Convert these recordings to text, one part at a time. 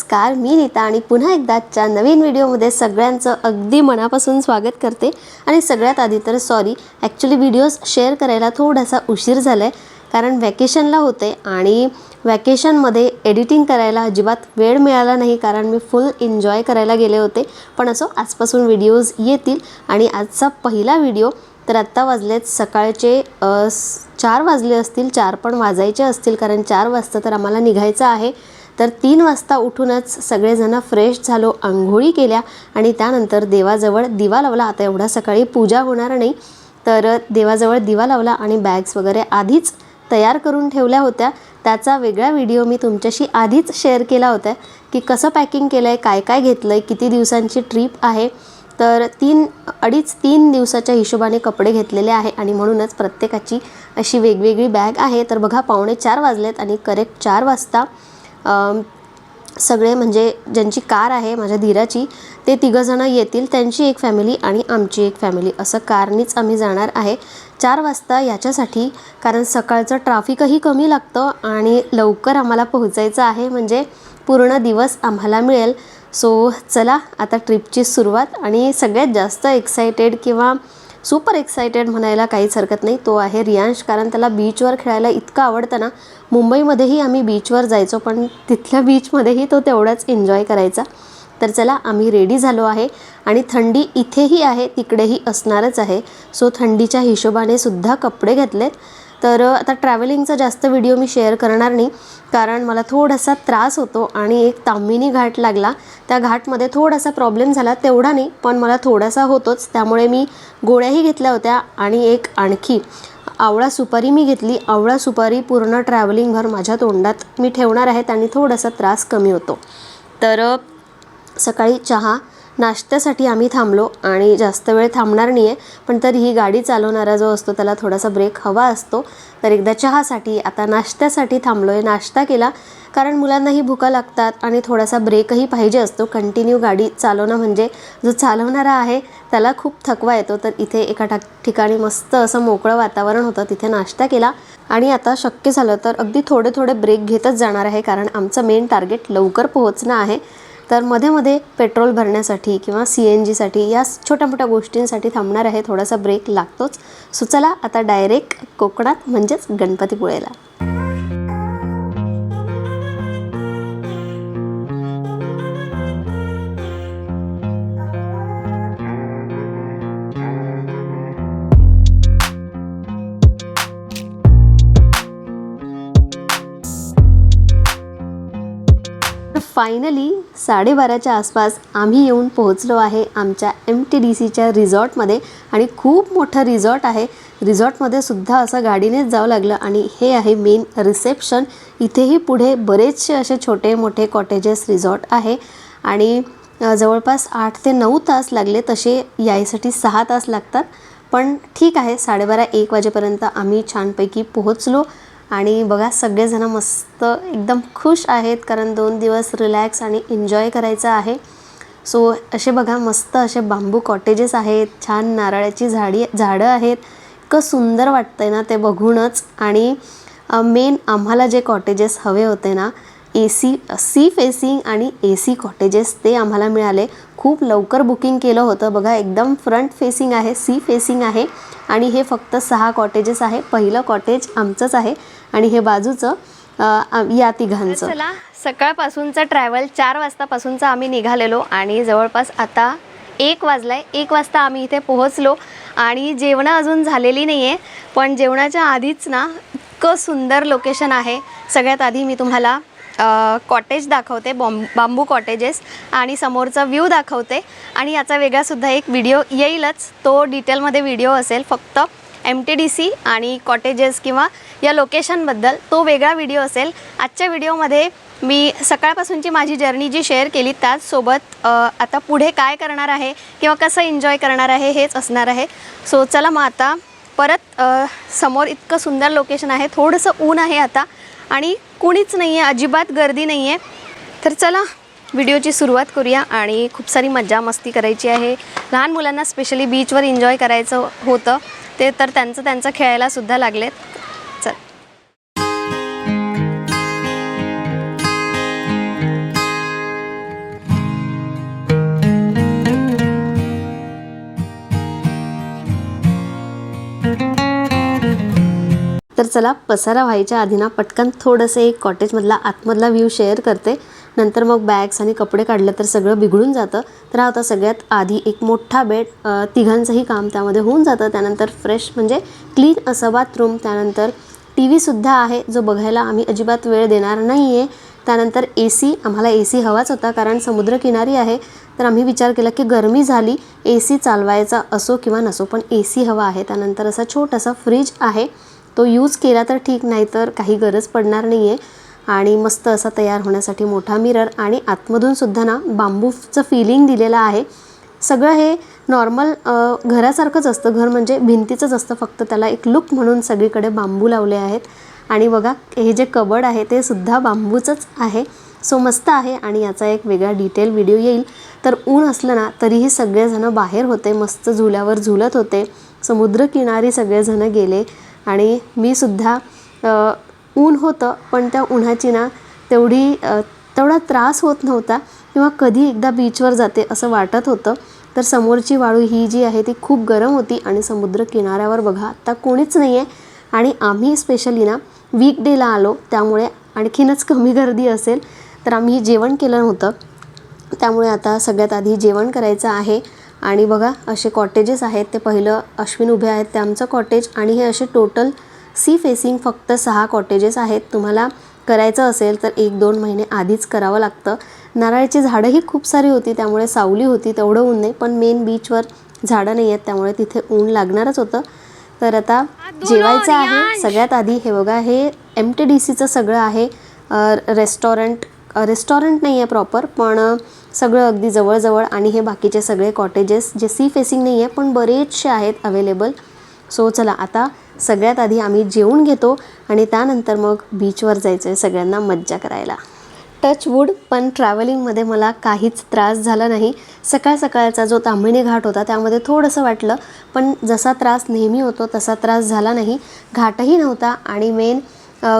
नमस्कार मी नीता आणि पुन्हा एकदा आजच्या नवीन व्हिडिओमध्ये सगळ्यांचं अगदी मनापासून स्वागत करते. आणि सगळ्यात आधी तर सॉरी ॲक्च्युली व्हिडिओज शेअर करायला थोडासा उशीर झाला आहे कारण वॅकेशनला होते आणि वॅकेशनमध्ये एडिटिंग करायला अजिबात वेळ मिळाला नाही कारण मी फुल एन्जॉय करायला गेले होते. पण असो आजपासून व्हिडिओज येतील. आणि आजचा पहिला व्हिडिओ तर आत्ता वाजलेत सकाळचे चार वाजले असतील चार पण वाजायचे असतील कारण चार वाजता तर आम्हाला निघायचं आहे. तर तीन वाजता उठूनच सगळेजण फ्रेश झालो आंघोळी केल्या आणि त्यानंतर देवाजवळ दिवा लावला. आता एवढा सकाळी पूजा होणार नाही तर देवाजवळ दिवा लावला आणि बॅग्स वगैरे आधीच तयार करून ठेवल्या होत्या. त्याचा वेगळा व्हिडिओ मी तुमच्याशी आधीच शेअर केला होता की कसं पॅकिंग केलं आहे काय काय घेतलं आहे किती दिवसांची ट्रीप आहे. तर तीन अडीच तीन दिवसाच्या हिशोबाने कपडे घेतलेले आहे आणि म्हणूनच प्रत्येकाची अशी वेगवेगळी बॅग आहे. तर बघा पावणे चार वाजलेत आणि करेक्ट चार वाजता सगळे म्हणजे ज्यांची कार आहे माझ्या धीराची ते तिघंजणं येतील त्यांची एक फॅमिली आणि आमची एक फॅमिली असं कारनीच आम्ही जाणार आहे. चार वाजता याच्यासाठी कारण सकाळचं ट्राफिकही कमी लागतं आणि लवकर आम्हाला पोहोचायचं आहे म्हणजे पूर्ण दिवस आम्हाला मिळेल. सो चला आता ट्रिपची सुरुवात आणि सगळ्यात जास्त एक्सायटेड किंवा सुपर एक्सायटेड म्हणायला काहीच हरकत नाही. तो आहे रियांश कारण त्याला बीचवर खेळायला इतकं आवडतं ना मुंबईमध्येही आम्ही बीचवर जायचो पण तिथल्या बीचमध्येही तो तेवढाच एन्जॉय करायचा. तर चला आम्ही रेडी झालो आहे आणि थंडी इथेही आहे तिकडेही असणारच आहे. सो थंडीच्या हिशोबाने सुद्धा कपडे घेतलेत. तर आता ट्रॅव्हलिंगचा जास्त व्हिडिओ मी शेअर करणार नाही. कारण मला थोडासा त्रास होतो आणि एक तांबिनी घाट लागला. त्या घाटमध्ये थोडासा प्रॉब्लेम झाला तेवढा नाही पण मला थोडासा होतोच. त्यामुळे मी गोळ्याही घेतल्या होत्या आणि एक आणखी आवळा सुपारी मी घेतली. आवळा सुपारी पूर्ण ट्रॅव्हलिंगभर माझ्या तोंडात मी ठेवणार आहेत आणि थोडासा त्रास कमी होतो. तर सकाळी चहा नाश्त्यासाठी आम्ही थांबलो आणि जास्त वेळ थांबणार नाही आहे पण तरीही गाडी चालवणारा जो असतो त्याला थोडासा ब्रेक हवा असतो. तर एकदा चहासाठी आता नाश्त्यासाठी थांबलो आहे नाश्ता केला. कारण मुलांनाही भुका लागतात आणि थोडासा ब्रेकही पाहिजे असतो. कंटिन्यू गाडी चालवणं म्हणजे जो चालवणारा आहे त्याला खूप थकवा येतो. तर इथे एका ठा ठिकाणी मस्त असं मोकळं वातावरण होतं. तिथे नाश्ता केला आणि आता शक्य झालं तर अगदी थोडे थोडे ब्रेक घेतच जाणार आहे. कारण आमचं मेन टार्गेट लवकर पोहोचणं आहे. तर मध्ये मध्ये पेट्रोल भरण्यासाठी किंवा सी एन जीसाठी या छोट्या मोठ्या गोष्टींसाठी थांबणार आहे. थोडासा ब्रेक लागतोच. सो चला आता डायरेक्ट कोकणात म्हणजेच गणपतीपुळेला फायनली साडेबाराच्या आसपास आम्ही येऊन पोहोचलो आहे आमच्या एम टी डी सीच्या रिझॉर्टमध्ये आणि खूप मोठं रिझॉर्ट आहे. रिझॉर्टमध्ये सुद्धा असं गाडीनेच जावं लागलं आणि हे आहे मेन रिसेप्शन. इथेही पुढे बरेचसे असे छोटे मोठे कॉटेजेस रिझॉर्ट आहे आणि जवळपास आठ ते नऊ तास लागले तसे यायसाठी सहा तास लागतात. पण ठीक आहे साडेबारा एक वाजेपर्यंत आम्ही छानपैकी पोहोचलो. आणि बघा सगळेजण मस्त एकदम खुश आहेत कारण दोन दिवस रिलॅक्स आणि एन्जॉय करायचं आहे. सो असे बघा मस्त असे बांबू कॉटेजेस आहेत छान नारळाची झाडी झाडं आहेत. इतकं सुंदर वाटतं आहे ना ते बघूनच. आणि मेन आम्हाला जे कॉटेजेस हवे होते ना ए सी सी फेसिंग आणि ए सी कॉटेजेस ते आम्हाला मिळाले. खूप लवकर बुकिंग केलं होतं. बघा एकदम फ्रंट फेसिंग आहे सी फेसिंग आहे. आणि हे फक्त सहा कॉटेजेस आहे. पहिलं कॉटेज आमचंच आहे. आणि हे बाजूचं या तिघांचं. चला सकाळपासूनचं ट्रॅव्हल चार वाजतापासूनचं आम्ही निघालेलो. आणि जवळपास आता एक वाजलाय. एक वाजता आम्ही इथे पोहोचलो. आणि जेवणं अजून झालेली नाही आहे पण जेवणाच्या आधीच ना इतकं सुंदर लोकेशन आहे. सगळ्यात आधी मी तुम्हाला कॉटेज दाखवते बॉम बांबू कॉटेजेस आणि समोरचा व्ह्यू दाखवते. आणि याचा वेगळासुद्धा एक व्हिडिओ येईलच. तो डिटेलमध्ये व्हिडिओ असेल फक्त एम टी डी सी आणि कॉटेजेस किंवा या लोकेशनबद्दल तो वेगळा व्हिडिओ असेल. आजच्या व्हिडिओमध्ये मी सकाळपासूनची माझी जर्नी जी शेअर केली त्याचसोबत आता पुढे काय करणार आहे किंवा कसं एन्जॉय करणार आहे हेच असणार आहे. सो चला मग आता परत समोर इतकं सुंदर लोकेशन आहे. थोडंसं ऊन आहे आता आणि कुणीच नाही आहे अजिबात गर्दी नाही आहे तर चला व्हिडिओची सुरुवात करूया आणि खूप सारी मज्जा मस्ती करायची आहे. लहान मुलांना स्पेशली बीचवर एन्जॉय करायचं होतं. ते तर त्यांचं त्यांचं खेळायलासुद्धा लागलेत. चला पसारा व्हायच्या आधी ना पटकन थोडंसं एक कॉटेजमधला आतमधला व्ह्यू शेअर करते. नंतर मग बॅग्स आणि कपडे काढलं तर सगळं बिघडून जातं. तर हा होता सगळ्यात आधी एक मोठा बेड तिघांचंही काम त्यामध्ये होऊन जातं. त्यानंतर फ्रेश म्हणजे क्लीन असं बाथरूम त्यानंतर टी व्हीसुद्धा आहे जो बघायला आम्ही अजिबात वेळ देणार नाही आहे त्यानंतर ए सी आम्हाला ए सी हवाच होता कारण समुद्रकिनारी आहे. तर आम्ही विचार केला की गरमी झाली ए सी चालवायचा असो किंवा नसो पण ए सी हवा आहे. त्यानंतर असा छोटासा फ्रीज आहे. तो यूज केला तर ठीक नाही तर काही गरज पडणार नाही आहे आणि मस्त असा तयार होण्यासाठी मोठा मिरर आणि आतमधून सुद्धा ना बांबूचं फिलिंग दिलेलं आहे. सगळं हे नॉर्मल घरासारखंच असतं. घर म्हणजे भिंतीचंच असतं. फक्त त्याला एक लुक म्हणून सगळीकडे बांबू लावले आहेत. आणि बघा हे जे कबड आहे ते सुद्धा बांबूचंच आहे. सो मस्त आहे आणि याचा एक वेगळा डिटेल व्हिडिओ येईल. तर ऊन असलं ना तरीही सगळेजणं बाहेर होते. मस्त झुल्यावर झुलत होते. समुद्रकिनारी सगळेजणं गेले. आणि मी सुद्धा ऊन होतं पण त्या उन्हाची ना तेवढी तेवढा त्रास होत नव्हता किंवा कधी एकदा बीचवर जाते असं वाटत होतं. तर समोरची वाळू ही जी आहे ती खूप गरम होती आणि समुद्र किनाऱ्यावर बघा आत्ता कोणीच नाही आहे आणि आम्ही स्पेशली ना वीक डेला आलो त्यामुळे आणखीनच कमी गर्दी असेल. तर आम्ही जेवण केलं नव्हतं. त्यामुळे आता सगळ्यात आधी जेवण करायचं आहे. आणि बघा असे कॉटेजेस आहेत. ते पहिलं अश्विन उभे आहेत. ते आमचं कॉटेज आणि हे असे टोटल सी फेसिंग फक्त सहा कॉटेजेस आहेत. तुम्हाला करायचं असेल तर एक दोन महिने आधीच करावं लागतं. नारळाची झाडंही खूप सारी होती त्यामुळे सावली होती तेवढं ऊन नाही. पण मेन बीचवर झाडं नाही आहेत त्यामुळे तिथे ऊन लागणारच होतं. तर आता जेवायचं आहे. सगळ्यात आधी हे बघा हे एम टी डी सीचं सगळं आहे. रेस्टॉरंट रेस्टॉरंट नाही आहे प्रॉपर पण सगळं अगदी जवळजवळ आणि हे बाकीचे सगळे कॉटेजेस जे सी फेसिंग नाही आहे पण बरेचसे आहेत अवेलेबल सो चला आता सगळ्यात आधी आम्ही जेवून घेतो आणि त्यानंतर मग बीचवर जायचं आहे सगळ्यांना मज्जा करायला. टच वूड पण ट्रॅव्हलिंगमध्ये मला काहीच त्रास झाला नाही. सकाळ सकाळचा जो तांबणी घाट होता त्यामध्ये थोडंसं वाटलं पण जसा त्रास नेहमी होतो तसा त्रास झाला नाही. घाटही नव्हता आणि मेन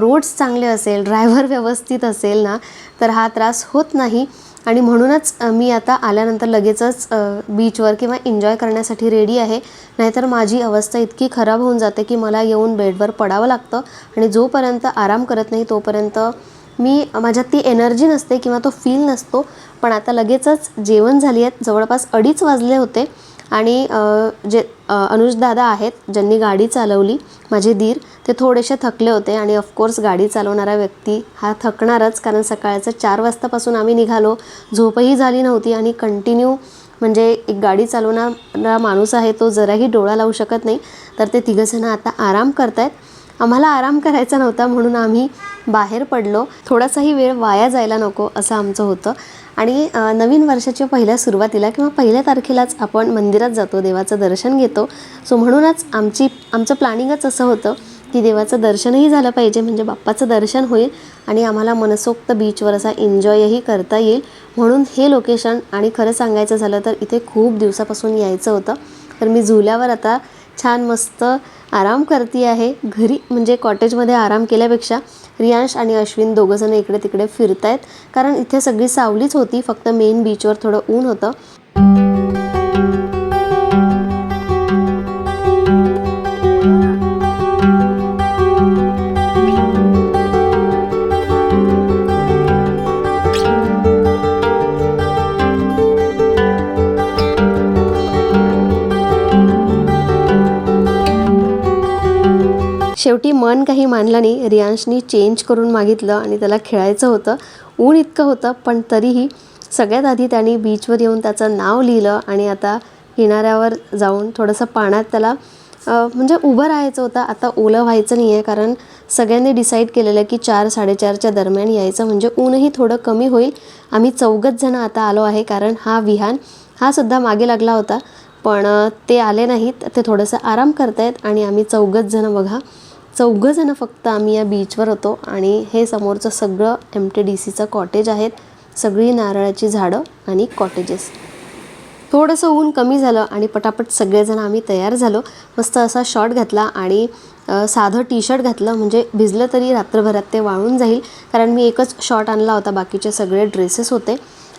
रोड्स चांगले असेल ड्रायव्हर व्यवस्थित असेल ना तर हा त्रास होत नाही. आणि म्हणूनच मी आता आल्यानंतर लगेचच बीचवर किंवा एन्जॉय करण्यासाठी रेडी आहे. नाहीतर माझी अवस्था इतकी खराब होऊन जाते की मला येऊन बेडवर पडावं लागतं आणि जोपर्यंत आराम करत नाही तोपर्यंत मी माझ्यात ती एनर्जी नसते किंवा तो फील नसतो. पण आता लगेचच जेवण झाली आहेत जवळपास अडीच वाजले होते आणि जे अनुज दादा आहेत ज्यांनी गाडी चालवली माझे धीर ते थोडेसे थकले होते आणि ऑफकोर्स गाडी चालवणारा व्यक्ती हा थकणारच कारण सकाळचं चार वाजतापासून आम्ही निघालो. झोपही झाली नव्हती आणि कंटिन्यू म्हणजे एक गाडी चालवणारा माणूस आहे तो जराही डोळा लावू शकत नाही. तर ते तिघंजणं आता आराम करतायत. आम्हाला आराम करायचा नव्हता म्हणून आम्ही बाहेर पडलो. थोडासाही वेळ वाया जायला नको असं आमचं होतं. आणि नवीन वर्षाच्या पहिल्या सुरुवातीला किंवा पहिल्या तारखेलाच आपण मंदिरात जातो देवाचं दर्शन घेतो. सो म्हणूनच आमची आमचं प्लॅनिंगच असं होतं की देवाचं दर्शनही झालं पाहिजे म्हणजे बाप्पाचं दर्शन होईल आणि आम्हाला मनसोक्त बीचवर असा एन्जॉयही करता येईल. म्हणून हे लोकेशन आणि खरं सांगायचं झालं तर इथे खूप दिवसापासून यायचं होतं. तर मी झुल्यावर आता छान मस्त आराम करते आहे. घरी म्हणजे कॉटेजमध्ये आराम केल्यापेक्षा रियांश आणि अश्विन दोघंजणं इकडे तिकडे फिरतायत. कारण इथे सगळी सावलीच होती फक्त मेन बीचवर थोडं ऊन होतं. शेवटी मन काही मानलं नाही रियांशनी चेंज करून मागितलं आणि त्याला खेळायचं होतं. ऊन इतकं होतं पण तरीही सगळ्यात आधी त्यांनी बीचवर येऊन त्याचं नाव लिहिलं आणि आता किनाऱ्यावर जाऊन थोडंसं पाण्यात त्याला म्हणजे उभं राहायचं होतं. आता ओलं व्हायचं नाही आहे कारण सगळ्यांनी डिसाईड केलेलं की चार साडेचारच्या दरम्यान यायचं म्हणजे ऊनही थोडं कमी होईल. आम्ही चौघच जणं आता आलो आहे कारण हा विहान हा सुद्धा मागे लागला होता. पण ते आले नाहीत. ते थोडंसं आराम करतायत आणि आम्ही चौघच जणं बघा. चौघंजणं फक्त आम्ही या बीचवर होतो आणि हे समोरचं सगळं एम टी डी सीचं कॉटेज आहेत. सगळी नारळाची झाडं आणि कॉटेजेस थोडंसं ऊन कमी झालं आणि पटापट सगळेजण आम्ही तयार झालो. मस्त असा शॉर्ट घातला आणि साधं टी शर्ट घातलं. म्हणजे भिजलं तरी रात्रभरात ते वाळून जाईल. कारण मी एकच शॉर्ट आणला होता. बाकीचे सगळे ड्रेसेस होते.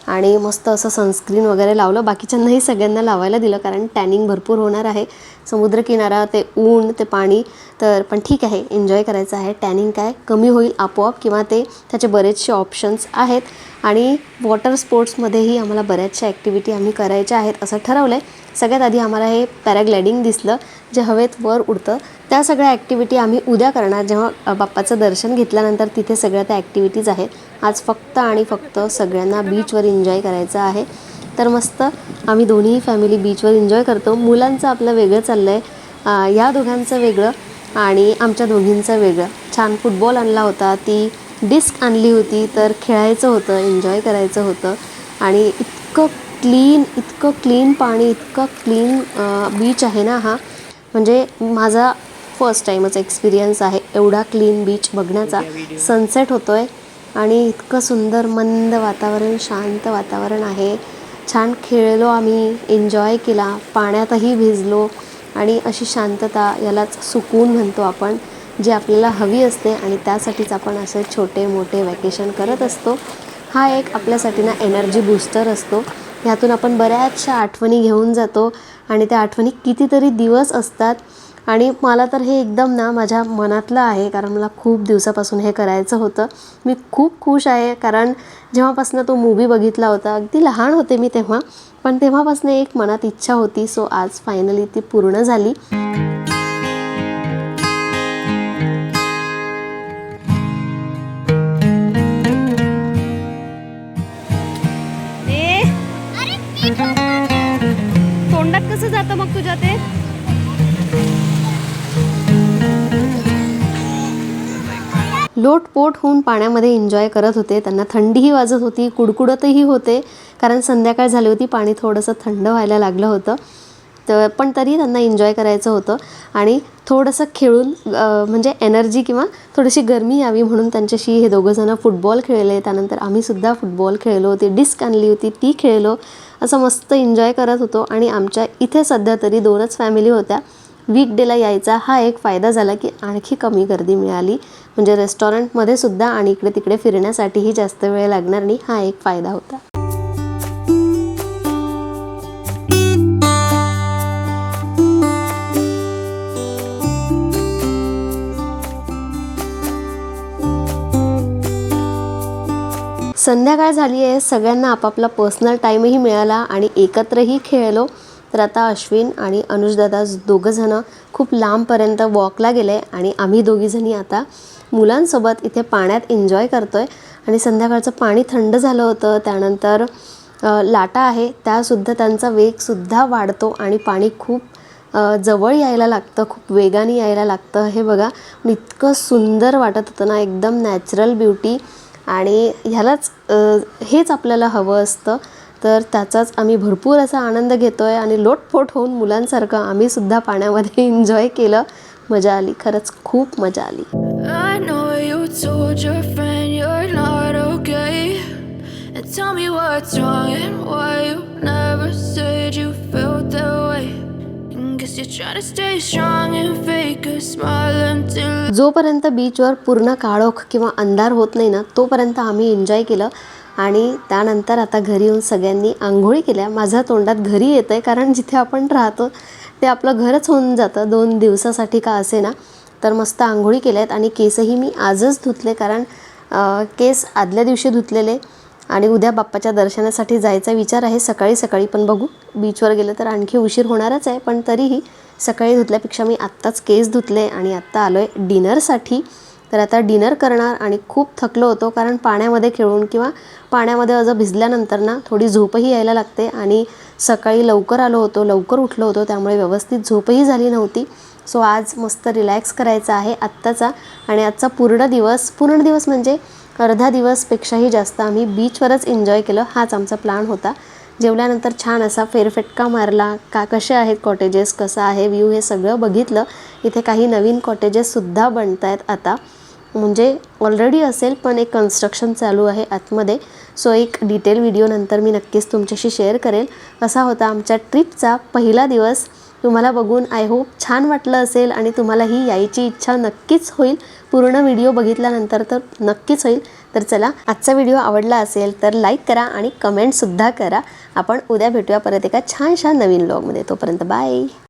आणि मस्त असं सनस्क्रीन वगैरे लावलं. बाकीच्यांनाही सगळ्यांना लावायला दिलं कारण टॅनिंग भरपूर होणार आहे. समुद्रकिनारा ते ऊन ते पाणी तर पण ठीक आहे एन्जॉय करायचं आहे. टॅनिंग काय कमी होईल आपोआप किंवा ते त्याचे बरेचसे ऑप्शन्स आहेत. आणि वॉटर स्पोर्ट्समध्येही आम्हाला बऱ्याचशा ॲक्टिव्हिटी आम्ही करायच्या आहेत असं ठरवलं आहे सगळ्यात आधी आम्हाला हे पॅराग्लायडिंग दिसलं जे हवेत वर उडतं. त्या सगळ्या ॲक्टिव्हिटी आम्ही उद्या करणार. जेव्हा बाप्पाचं दर्शन घेतल्यानंतर तिथे सगळ्या त्या ॲक्टिव्हिटीज आहेत. आज फक्त आणि फक्त सगळ्यांना बीचवर एन्जॉय करायचं आहे. तर मस्त आम्ही दोन्ही फॅमिली बीचवर एन्जॉय करतो. मुलांचं आपलं वेगळं चाललं आहे या दोघांचं वेगळं आणि आमच्या दोघींचं वेगळं. छान फुटबॉल आणला होता. ती डिस्क आणली होती तर खेळायचं होतं एन्जॉय करायचं होतं. आणि इतकं क्लीन इतकं क्लीन पाणी इतकं क्लीन बीच आहे ना हा. म्हणजे माझा फर्स्ट टाईमच एक्सपिरियन्स आहे एवढा क्लीन बीच बघण्याचा. सनसेट होतो आहे आणि इतकं सुंदर मंद वातावरण शांत वातावरण आहे. छान खेळलो आम्ही एन्जॉय केला पाण्यातही भिजलो आणि अशी शांतता यालाच सुकून म्हणतो आपण जी आपल्याला हवी असते आणि त्यासाठीच आपण असे छोटे मोठे वॅकेशन करत असतो. हा एक आपल्यासाठी ना एनर्जी बूस्टर असतो. ह्यातून आपण बऱ्याचशा आठवणी घेऊन जातो आणि त्या आठवणी कितीतरी दिवस असतात. आणि मला तर हे एकदम ना माझ्या मनातलं आहे कारण मला खूप दिवसापासून हे करायचं होतं. मी खूप खुश आहे कारण जेव्हापासून तो मूवी बघितला होता अगदी लहान होते मी तेव्हा पण तेव्हापासून एक मनात इच्छा होती सो आज फायनली ती पूर्ण झाली. तोंडात कसं जातं मग तुझ्या ते? लोटपोट होऊन पाण्यामध्ये एन्जॉय करत होते. त्यांना थंडीही वाजत होती कुडकुडतही होते. कारण संध्याकाळ झाली होती पाणी थोडंसं थंड व्हायला लागलं होतं. तर पण तरी त्यांना एन्जॉय करायचं होतं. आणि थोडंसं खेळून म्हणजे एनर्जी किंवा थोडीशी गरमी यावी म्हणून त्यांच्याशी हे दोघंजणं फुटबॉल खेळले. त्यानंतर आम्हीसुद्धा फुटबॉल खेळलो होती डिस्क आणली होती ती खेळलो. असं मस्त एन्जॉय करत होतो. आणि आमच्या इथे सध्या तरी दोनच फॅमिली होत्या. वीकडेला यायचा हा एक फायदा झाला की आणखी कमी गर्दी मिळाली. म्हणजे रेस्टॉरंटमध्ये सुद्धा आणि इकडे तिकडे फिरण्यासाठीही जास्त वेळ लागणार नाही हा एक फायदा होता. संध्याकाळ झाली आहे सगळ्यांना आपापला पर्सनल टाईमही मिळाला आणि एकत्रही खेळलो. तर आता अश्विन आणि अनुजदादा दोघंजणं खूप लांबपर्यंत वॉकला गेले आणि आम्ही दोघीजणी आता मुलांसोबत इथे पाण्यात एन्जॉय करतो आहे आणि संध्याकाळचं पाणी थंड झालं होतं त्यानंतर लाटा आहे त्यासुद्धा त्यांचा वेगसुद्धा वाढतो आणि पाणी खूप जवळ यायला लागतं खूप वेगाने यायला लागतं. हे बघा इतकं सुंदर वाटत होतं ना एकदम नॅचरल ब्युटी आणि ह्यालाच हेच आपल्याला हवं असतं. तर त्याचाच आम्ही भरपूर असा आनंद घेतो आहे आणि लोटफोट होऊन मुलांसारखं आम्हीसुद्धा पाण्यामध्ये एन्जॉय केलं. मजा आली. खरंच खूप मजा आली. Tell me what's wrong and why you never said you felt that way. जोपर्यंत बीचवर पूर्ण काळोख किंवा अंधार होत नाही ना तोपर्यंत आम्ही एन्जॉय केलं. आणि त्यानंतर आता घरी येऊन सगळ्यांनी आंघोळी केल्या. माझ्या तोंडात घरी येतं आहे कारण जिथे आपण राहतो ते आपलं घरच होऊन जातं. दोन दिवसासाठी का असे ना तर मस्त आंघोळी केल्या आहेत आणि केसही मी आजच धुतले कारण केस आदल्या दिवशी धुतलेले आणि उद्या बाप्पाच्या दर्शनासाठी जायचा विचार आहे. सकाळी सकाळी पण बघू. बीचवर गेलं तर आणखी उशीर होणारच आहे पण तरीही सकाळी धुतल्यापेक्षा मी आत्ताच केस धुतले आणि आत्ता आलो आहे डिनरसाठी. तर आता डिनर करणार आणि खूप थकलो होतो कारण पाण्यामध्ये खेळून किंवा पाण्यामध्ये असं भिजल्यानंतर ना थोडी झोपही यायला लागते आणि सकाळी लवकर आलो होतो लवकर उठलो होतो त्यामुळे व्यवस्थित झोपही झाली नव्हती. सो आज मस्त रिलॅक्स करायचा आहे आत्ताचा आणि आजचा पूर्ण दिवस पूर्ण दिवस म्हणजे अर्धा दिवसपेक्षाही जास्त आम्ही बीचवरच एन्जॉय केलं हाच आमचा प्लॅन होता. जेवल्यानंतर छान असा फेरफटका मारला का कसे आहेत कॉटेजेस कसं आहे व्ह्यू हे सगळं बघितलं. इथे काही नवीन कॉटेजेससुद्धा बनत आहेत आता. म्हणजे ऑलरेडी असेल पण एक कन्स्ट्रक्शन चालू आहे आतमध्ये. सो एक डिटेल व्हिडिओ नंतर मी नक्कीच तुमच्याशी शेअर करेल. असा होता आमच्या ट्रिपचा पहिला दिवस. तुम्हाला बघून आय होप छान वाटलं असेल आणि तुम्हालाही यायची इच्छा नक्कीच होईल. पूर्ण व्हिडिओ बघितल्यानंतर तर नक्कीच होईल. तर तर चला आजचा व्हिडिओ आवडला असेल तर लाईक करा आणि कमेंटसुद्धा करा. आपण उद्या भेटूया परत एका छानशा नवीन ब्लॉगमध्ये तोपर्यंत बाय